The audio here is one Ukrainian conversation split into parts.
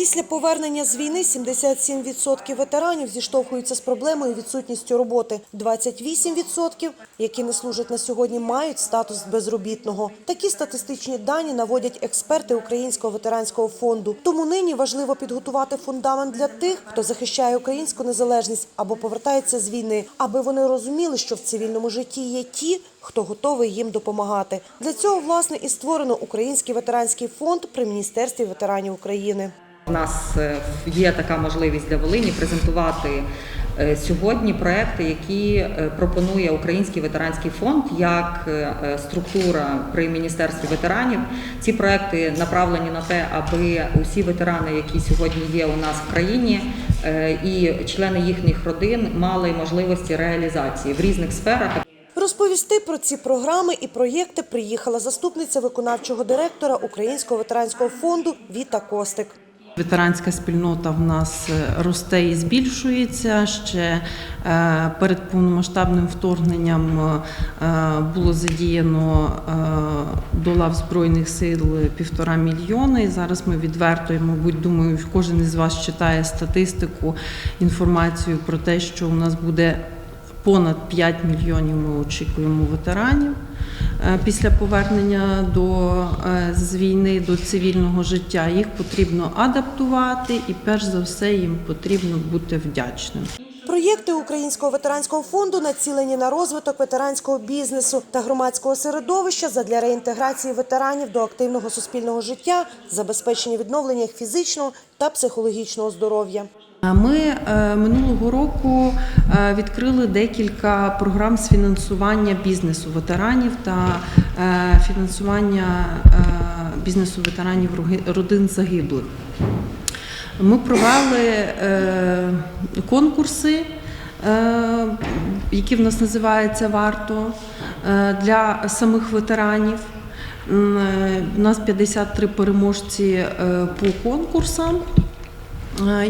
Після повернення з війни 77% ветеранів зіштовхуються з проблемою відсутністю роботи. 28%, які не служать на сьогодні, мають статус безробітного. Такі статистичні дані наводять експерти Українського ветеранського фонду. Тому нині важливо підготувати фундамент для тих, хто захищає українську незалежність або повертається з війни, аби вони розуміли, що в цивільному житті є ті, хто готовий їм допомагати. Для цього власне і створено Український ветеранський фонд при міністерстві ветеранів України. У нас е, є така можливість для Волині презентувати е, сьогодні проекти, які е, пропонує Український ветеранський фонд як структура при міністерстві ветеранів. Ці проекти направлені на те, аби усі ветерани, які сьогодні є у нас в країні, і члени їхніх родин мали можливості реалізації в різних сферах. Розповісти про ці програми і проєкти приїхала заступниця виконавчого директора Українського ветеранського фонду Віта Костик. Ветеранська спільнота в нас е, росте і збільшується. Ще е, перед повномасштабним вторгненням е, було задіяно до лав Збройних сил півтора мільйони. І зараз ми відверто, і, мабуть, думаю, кожен із вас читає статистику, інформацію про те, що у нас буде понад 5 мільйонів. Ми очікуємо ветеранів. Е, Після повернення до е, з війни до цивільного життя їх потрібно адаптувати, і перш за все їм потрібно бути вдячним. Проєкти Українського ветеранського фонду націлені на розвиток ветеранського бізнесу та громадського середовища задля реінтеграції ветеранів до активного суспільного життя, забезпечення відновлення їх фізичного та психологічного здоров'я. Ми е, минулого року е, відкрили декілька програм з фінансування бізнесу ветеранів та е, фінансування бізнесу ветеранів родин загиблих. Ми провели конкурси, які в нас називаються варто для самих ветеранів. У нас 53 переможці по конкурсам,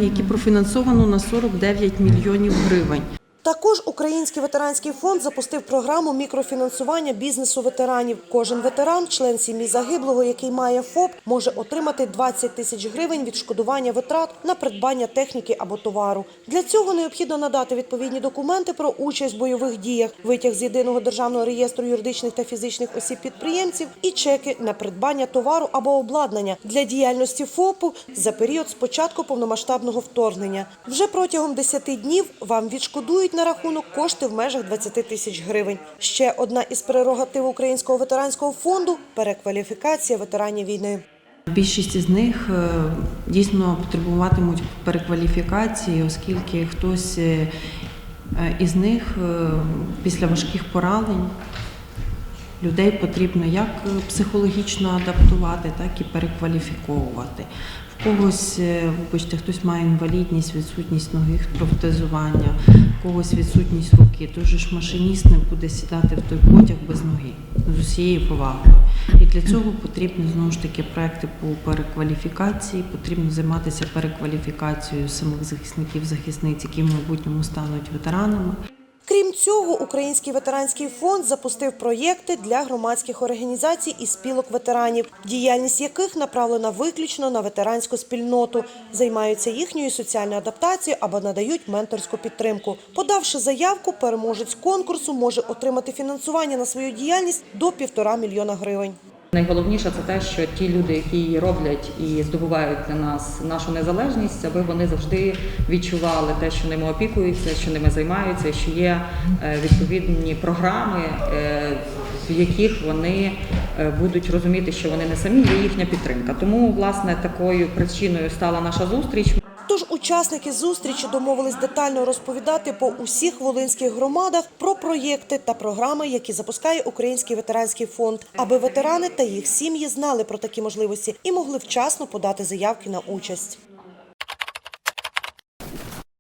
які профінансовано на 49 мільйонів гривень. Також Український ветеранський фонд запустив програму мікрофінансування бізнесу ветеранів. Кожен ветеран, член сім'ї загиблого, який має ФОП, може отримати 20 тисяч гривень відшкодування витрат на придбання техніки або товару. Для цього необхідно надати відповідні документи про участь в бойових діях, витяг з єдиного державного реєстру юридичних та фізичних осіб підприємців і чеки на придбання товару або обладнання для діяльності ФОПу за період з початку повномасштабного вторгнення. Вже протягом 10 днів вам відшкодують на рахунок кошти в межах 20 тисяч гривень. Ще одна із прерогатив Українського ветеранського фонду перекваліфікація ветеранів війни. Більшість із них е, дійсно потребуватимуть перекваліфікації, оскільки хтось е, із них е, після важких поранень людей потрібно як психологічно адаптувати, так і перекваліфіковувати. В когось, вибачте, хтось має інвалідність, відсутність ноги, протезування, когось відсутність руки. то ж машиніст не буде сідати в той потяг без ноги з усією повагою. І для цього потрібні знову ж таки проекти по перекваліфікації. Потрібно займатися перекваліфікацією самих захисників, захисниць, які в майбутньому стануть ветеранами. Крім цього, Український ветеранський фонд запустив проєкти для громадських організацій і спілок ветеранів, діяльність яких направлена виключно на ветеранську спільноту, займаються їхньою соціальною адаптацією або надають менторську підтримку. Подавши заявку, переможець конкурсу може отримати фінансування на свою діяльність до півтора мільйона гривень. Найголовніше це те, що ті люди, які її роблять і здобувають для нас нашу незалежність, аби вони завжди відчували те, що ними опікуються, що ними займаються, що є е, відповідні програми, е, в яких вони е, будуть розуміти, що вони не самі, є їхня підтримка. Тому, власне, такою причиною стала наша зустріч. Тож учасники зустрічі домовились детально розповідати по усіх волинських громадах про проєкти та програми, які запускає Український ветеранський фонд, аби ветерани та їх сім'ї знали про такі можливості і могли вчасно подати заявки на участь.